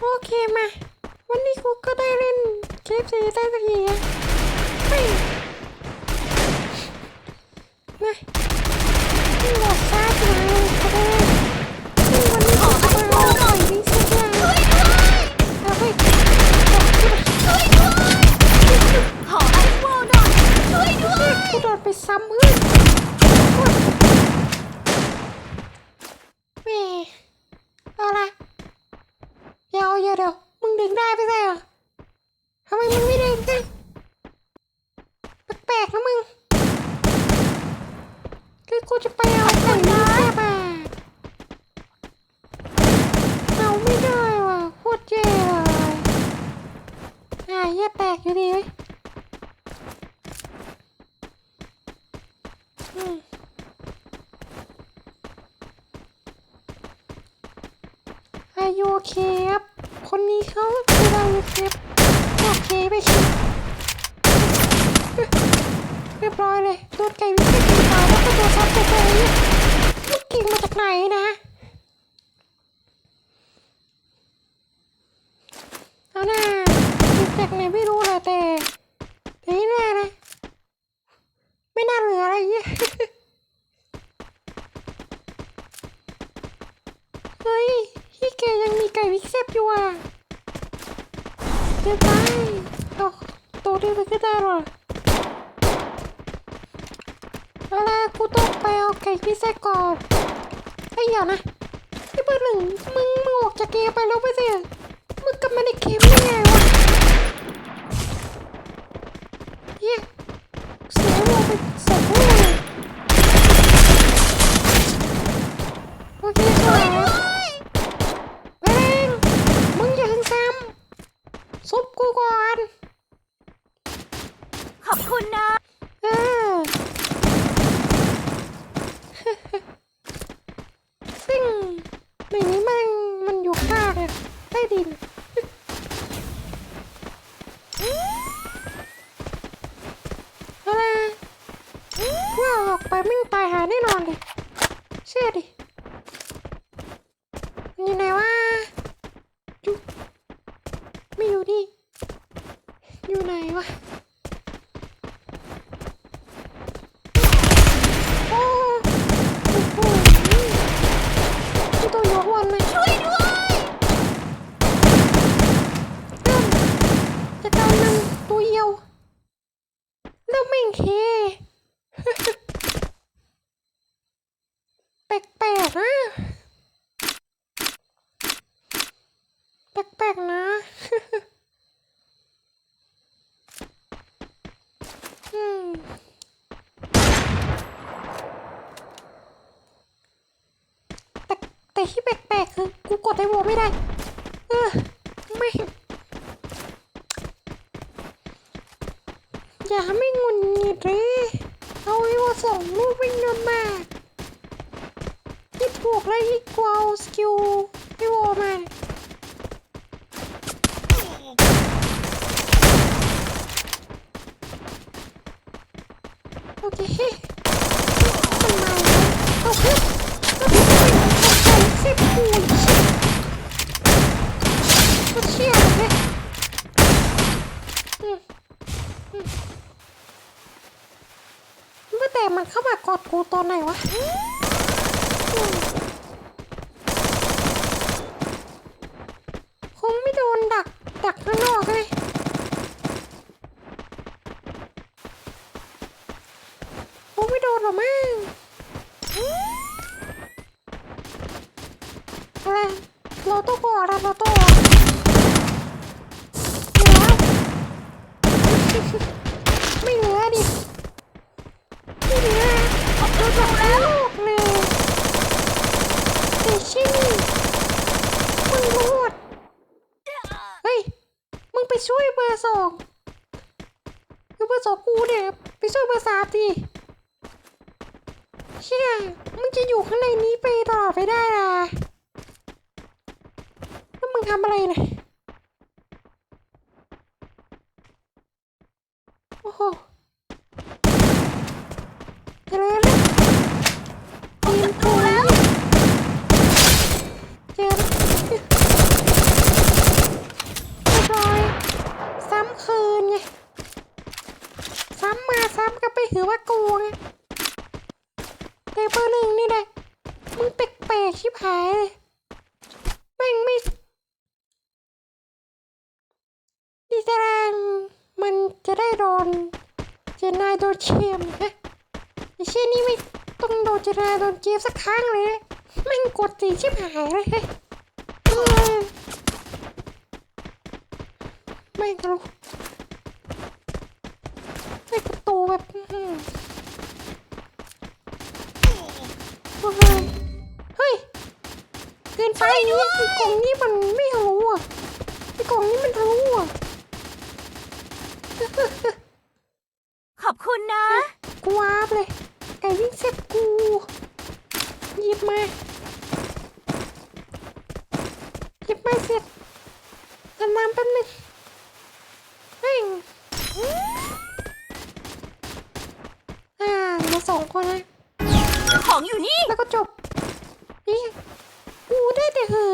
โอเคมา วันนี้กูก็ได้เล่นเคฟซีได้สักทีอะเฮ้ยมานี่หลอกซ่าจังเลยก็ได้นี่วันนี้กูจะมาเอาไข่วิ่งเส้นทางเอาไปบอกที่มัน ขอไอซ์วอลหน่อยช่วยด้วย กูโดดไปซ้ำเฮ้ยแหม่เอาละเดี๋ยวเดี๋ยวเดี๋ยวมึงดึงได้ไปใช่เหรอทำไมมึงไม่ดึงสิแปล กนะมึง คือกูจะไปเอาไข่นี้แค่บาเอาไม่ได้ว่ะโคตรเจ๋เลยอ่าเหี้ยแตกอยู่ดีเว้ยอายุเคครับคนนี้เขาคือเราโอเคโอเคไปชิเรียบร้อยเลยโดนไก่วิ่งไปกินตายแล้วก็โดนซัดไปเลยลูกกิ่งมาจากไหนนะเอาหน้ามาจากไหนไม่รู้แหละแต่แต่นี่แน่นะไม่น่าเหลืออะไรเงี้ยเฮ้ยพี่แกยังมีไก่วิกเซบอยู่อะเดี๋ยวไปโตโตได้ไปก็ได้หรอเอาล่ะ กูต้องไปเอาไก่วิกเซบก่อนไอ้เหี้ยนะไอ้เบอร์หนึ่งมึงมึงออกจากเกมไปแล้วไม่ใช่มึงกลับมาในเกมได้ไงวะเฮียเสียวัวไปสองลูกเลยโอเคสวย แม่งมึงอย่าหึงซ้ำซุบกูก่อน ขอบคุณนะ เออ ซึ่งในนี้แม่งมันอยู่ข้างอะใต้ ดินอะไรพวกออกไปม่งตายหาแน่นอนเลยเชื่อดิมันอยู่ไหนวะจุ๊บไม่อยู่ดิอยู่ไหนวะ โอ้โหนี่ตัวอยู่ข้างบนเลย ช่วยด้วย เริ่มจะกลายเป็นตัวเอียวเริ่มไม่เค แปลกๆนะแปลกๆนะ แต่แต่ที่แปลกๆคือกูกดไอโวไม่ได้ เออไม่อย่าไม่งุนงิดเลยเอาไอโวสองลูกไม่เงินมายิ่บวกแล้วยิ่กวาเอาสกิลไอโวมา โอเคทำไมาแล้วเอาเพิ่มเอาเพิ่มเอาเพิ่มสิบคูณก็เชี่ยเลยอืมอืมเมื่อแต่มันเข้ามากอดกูตอนไหนวะอืมคงไม่โดนดัก ดักข้างนอกเลยคงไม่โดนหรอกมั้ง เราต้องกอนเราต้องไม่เหลือดิไม่เหลือเอาตัวจากโลกเลยแต่ชินี่มึงรูดเฮ้ย มึงไปช่วยเบอร์สองคือเบอร์สองกูเนี่ย ไปช่วยเบอร์สามดิเชี่ยมึงจะอยู่ข้างในนี้ไปตลอไปได้นะ ทำอะไรเลย โอ้โหเจอแล้วทีมตัวแล้วเจอเรียบร้อย ซ้ำคืนไง ซ้ำมาซ้ำก็ไปหือว่าโกงแต่เบอร์หนึ่งนี่แหละมึงแปลกๆชิบหายเลย นเจนายโดนเชียมนะไอเช่นนี่ไม่ต้องโดนเจนายโดนเจียบสักครั้งเลยนะแม่งกดสีชิบหายเลยฮ้ยเออแม่รู้ไอ้ประตูแบบเฮ้ยเกินไปนี่ไอ้กล่องนี้มันไม่รู้อะไอ้กล่องนี้มันรู้อะ ขอบคุณนะ กูวาบเลย ไก่วิ่งเสร็จกูหยิบมาหยิบมา เสร็จกันน้ำแป๊บนึงแม่งอ่าเหลือสองคนนะของอยู่นี่ แล้วก็จบนี่กูได้แต่เหอ